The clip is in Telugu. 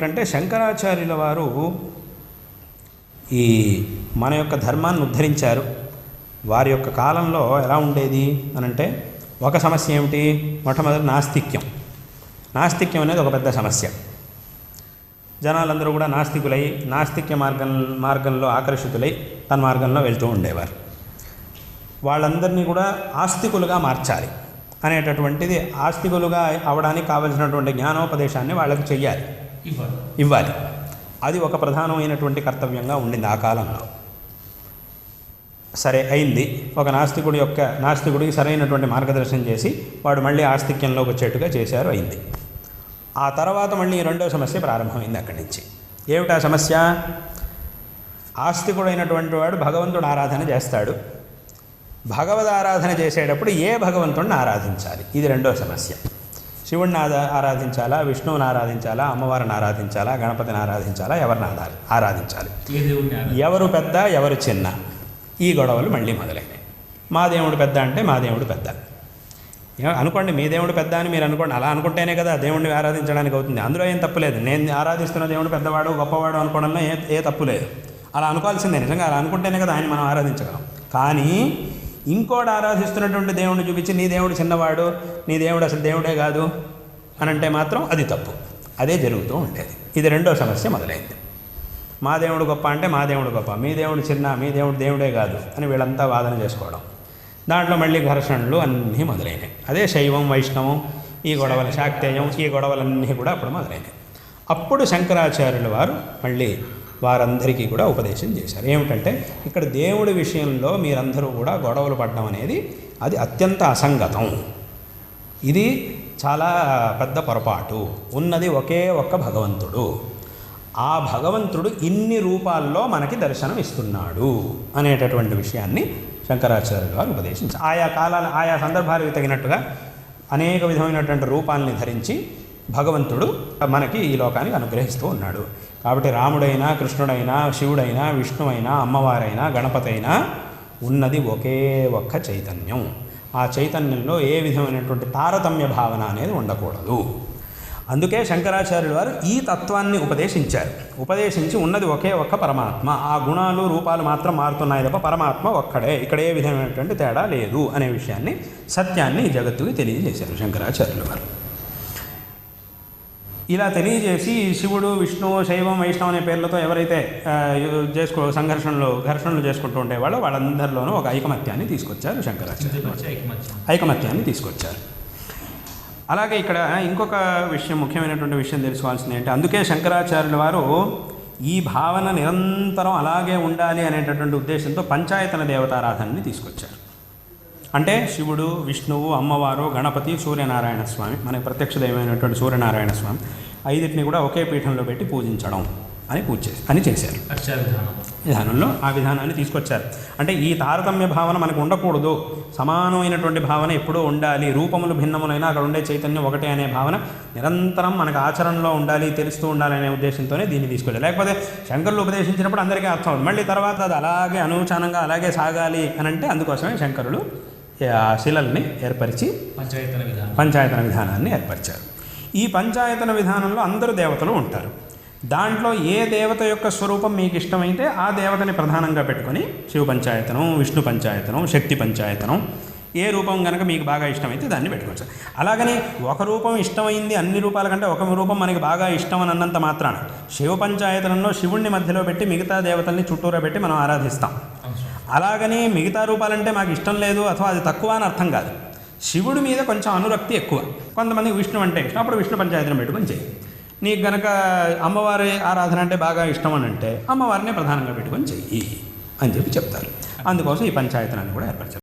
ఏమిటంటే శంకరాచార్యుల వారు ఈ మన యొక్క ధర్మాన్ని ఉద్ధరించారు. వారి యొక్క కాలంలో ఎలా ఉండేది అనంటే ఒక సమస్య ఏమిటి? మొట్టమొదటి నాస్తిక్యం. నాస్తిక్యం అనేది ఒక పెద్ద సమస్య. జనాలందరూ కూడా నాస్తికులై నాస్తిక్య మార్గం మార్గంలో ఆకర్షితులై తన మార్గంలో వెళ్తూ ఉండేవారు. వాళ్ళందరినీ కూడా ఆస్తికులుగా మార్చాలి అనేటటువంటిది ఆస్తికులుగా అవడానికి కావలసినటువంటి జ్ఞానోపదేశాన్ని వాళ్ళకి చెయ్యాలి. ఇవ్వాలి. ఇవ్వాలి. అది ఒక ప్రధానమైనటువంటి కర్తవ్యంగా ఉండింది ఆ కాలంలో. సరే అయింది. ఒక నాస్తికుడి యొక్క నాస్తికుడికి సరైనటువంటి మార్గదర్శనం చేసి వాడు మళ్ళీ ఆస్తిక్యంలోకి వచ్చేట్టుగా చేశారు అయింది. ఆ తర్వాత మళ్ళీ రెండో సమస్య ప్రారంభమైంది అక్కడి నుంచి. ఏమిటా సమస్య? ఆస్తికుడైనటువంటి వాడు భగవంతుడు ఆరాధన చేస్తాడు. భగవద్ ఆరాధన చేసేటప్పుడు ఏ భగవంతుడిని ఆరాధించాలి? ఇది రెండో సమస్య. ఆదా ఆరాధించాలా విష్ణువుని ఆరాధించాలా అమ్మవారిని ఆరాధించాలా గణపతిని ఆరాధించాలా ఎవరిని ఆరాధించాలి? ఎవరు పెద్ద ఎవరు చిన్న? ఈ గొడవలు మళ్ళీ మొదలైనాయి. మా దేవుడు పెద్ద అంటే మా దేవుడు పెద్ద. అనుకోండి మీ దేవుడు పెద్ద అని మీరు అనుకోండి అలా అనుకుంటేనే కదా దేవుడిని ఆరాధించడానికి అవుతుంది. అందులో ఏం తప్పు లేదు. నేను ఆరాధిస్తున్న దేవుడు పెద్దవాడు గొప్పవాడు అనుకోవడంలో ఏ ఏ తప్పు లేదు. అలా అనుకోవాల్సిందే నిజంగా అలా అనుకుంటేనే కదా ఆయన మనం ఆరాధించగలం. కానీ ఇంకోటి ఆరాధిస్తున్నటువంటి దేవుడిని చూపించి నీ దేవుడు చిన్నవాడు నీ దేవుడు అసలు దేవుడే కాదు అని అంటే మాత్రం అది తప్పు. అదే జరుగుతూ ఉండేది. ఇది రెండో సమస్య మొదలైంది. మా దేవుడు గొప్ప అంటే మా దేవుడు గొప్ప. మీ దేవుడు చిన్న మీ దేవుడు దేవుడే కాదు అని వీళ్ళంతా వాదన చేసుకోవడం. దాంట్లో మళ్ళీ ఘర్షణలు అన్నీ మొదలైనాయి. అదే శైవం వైష్ణవం ఈ గొడవలు శాక్తేయం ఈ గొడవలన్నీ కూడా అప్పుడు మొదలైనాయి. అప్పుడు శంకరాచార్యుల వారు మళ్ళీ వారందరికీ కూడా ఉపదేశం చేశారు. ఏమిటంటే ఇక్కడ దేవుడి విషయంలో మీరందరూ కూడా గొడవలు పడడం అనేది అది అత్యంత అసంగతం. ఇది చాలా పెద్ద పొరపాటు. ఉన్నది ఒకే ఒక్క భగవంతుడు. ఆ భగవంతుడు ఇన్ని రూపాల్లో మనకి దర్శనం ఇస్తున్నాడు అనేటటువంటి విషయాన్ని శంకరాచార్య గారు ఉపదేశించారు. ఆయా కాలాల ఆయా సందర్భాలకు తగినట్టుగా అనేక విధమైనటువంటి రూపాల్ని ధరించి భగవంతుడు మనకి ఈ లోకానికి అనుగ్రహిస్తూ ఉన్నాడు. కాబట్టి రాముడైనా కృష్ణుడైనా శివుడైనా విష్ణువైనా అమ్మవారైనా గణపతైనా ఉన్నది ఒకే ఒక్క చైతన్యం. ఆ చైతన్యంలో ఏ విధమైనటువంటి తారతమ్య భావన అనేది ఉండకూడదు. అందుకే శంకరాచార్యులు వారు ఈ తత్వాన్ని ఉపదేశించారు. ఉపదేశించి ఉన్నది ఒకే ఒక్క పరమాత్మ. ఆ గుణాలు రూపాలు మాత్రం మారుతున్నాయి తప్ప పరమాత్మ ఒక్కడే. ఇక్కడ ఏ విధమైనటువంటి తేడా లేదు అనే విషయాన్ని సత్యాన్ని జగత్తుకి తెలియజేశారు శంకరాచార్యులు వారు. ఇలా తెలియజేసి శివుడు విష్ణువు శైవం వైష్ణవం అనే పేర్లతో ఎవరైతే చేసుకో సంఘర్షణలు ఘర్షణలు చేసుకుంటూ ఉండేవాళ్ళో వాళ్ళందరిలోనూ ఒక ఐకమత్యాన్ని తీసుకొచ్చారు ఐకమత్యం? ఐకమత్యాన్ని తీసుకొచ్చారు. అలాగే ఇక్కడ ఇంకొక విషయం ముఖ్యమైనటువంటి విషయం తెలుసుకోవాల్సింది ఏంటి? అందుకే శంకరాచార్యుల వారు ఈ భావన నిరంతరం అలాగే ఉండాలి అనేటటువంటి ఉద్దేశంతో పంచాయతన దేవతారాధనని తీసుకొచ్చారు. అంటే శివుడు విష్ణువు అమ్మవారు గణపతి సూర్యనారాయణ స్వామి మనకి ప్రత్యక్ష దైవమైనటువంటి సూర్యనారాయణ స్వామి ఐదింటిని కూడా ఒకే పీఠంలో పెట్టి పూజించడం అని పూజ చేసి అని చేశారు. విధానంలో ఆ విధానాన్ని తీసుకొచ్చారు. అంటే ఈ తారతమ్య భావన మనకు ఉండకూడదు. సమానమైనటువంటి భావన ఎప్పుడూ ఉండాలి. రూపములు భిన్నములైనా అక్కడ ఉండే చైతన్యం ఒకటే అనే భావన నిరంతరం మనకు ఆచరణలో ఉండాలి తెలుస్తూ ఉండాలి అనే ఉద్దేశంతోనే దీన్ని తీసుకెళ్ళారు లేకపోతే శంకరులు ఉపదేశించినప్పుడు అందరికీ అర్థం మళ్ళీ తర్వాత అది అలాగే అనూచానంగా అలాగే సాగాలి అని అంటే అందుకోసమే శంకరులు శిలల్ని ఏర్పరిచి పంచాయతన విధానం. పంచాయతన విధానాన్ని ఏర్పరిచారు. ఈ పంచాయతన విధానంలో అందరూ దేవతలు ఉంటారు. దాంట్లో ఏ దేవత యొక్క స్వరూపం మీకు ఇష్టమైతే ఆ దేవతని ప్రధానంగా పెట్టుకొని శివ పంచాయతనం విష్ణు పంచాయతనం శక్తి పంచాయతనం ఏ రూపం కనుక మీకు బాగా ఇష్టమైతే దాన్ని పెట్టుకోవచ్చు. అలాగని ఒక రూపం ఇష్టమైంది అన్ని రూపాల కంటే ఒక రూపం మనకి బాగా ఇష్టం అని అన్నంత మాత్రాన శివ పంచాయతనంలో శివుణ్ణి మధ్యలో పెట్టి మిగతా దేవతల్ని చుట్టూరా పెట్టి మనం ఆరాధిస్తాం. అలాగని మిగతా రూపాలంటే మాకు ఇష్టం లేదు అథవా అది తక్కువ అని అర్థం కాదు. శివుడి మీద కొంచెం అనురక్తి ఎక్కువ. కొంతమంది విష్ణు అంటే ఇష్టం అప్పుడు విష్ణు పంచాయతనం పెట్టుకొని చేయి నీకు గనక అమ్మవారి ఆరాధన అంటే బాగా ఇష్టం అని అంటే అమ్మవారినే ప్రధానంగా పెట్టుకొని చెయ్యి అని చెప్పి చెప్తారు. అందుకోసం ఈ పంచాయతనాన్ని కూడా ఏర్పరిచారు.